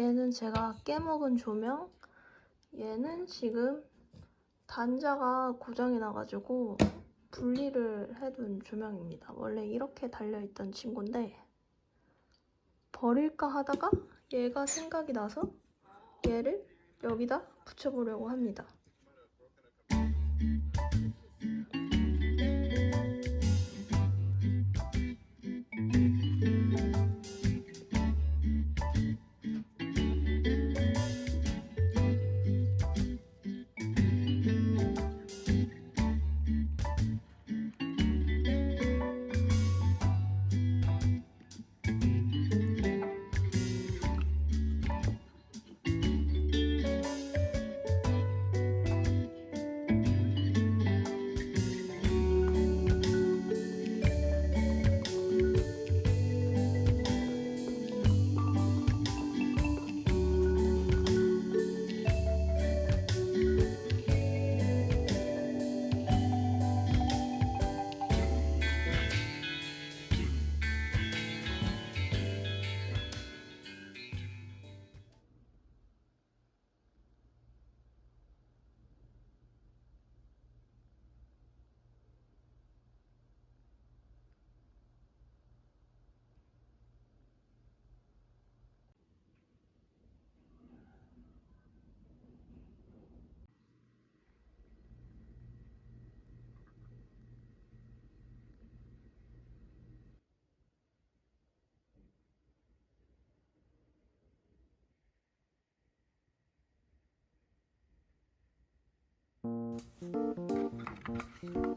얘는 제가 깨먹은 조명. 얘는 지금 단자가 고장이 나가지고 분리를 해둔 조명입니다. 원래 이렇게 달려있던 친구인데 버릴까 하다가 얘가 생각이 나서 얘를 여기다 붙여보려고 합니다. like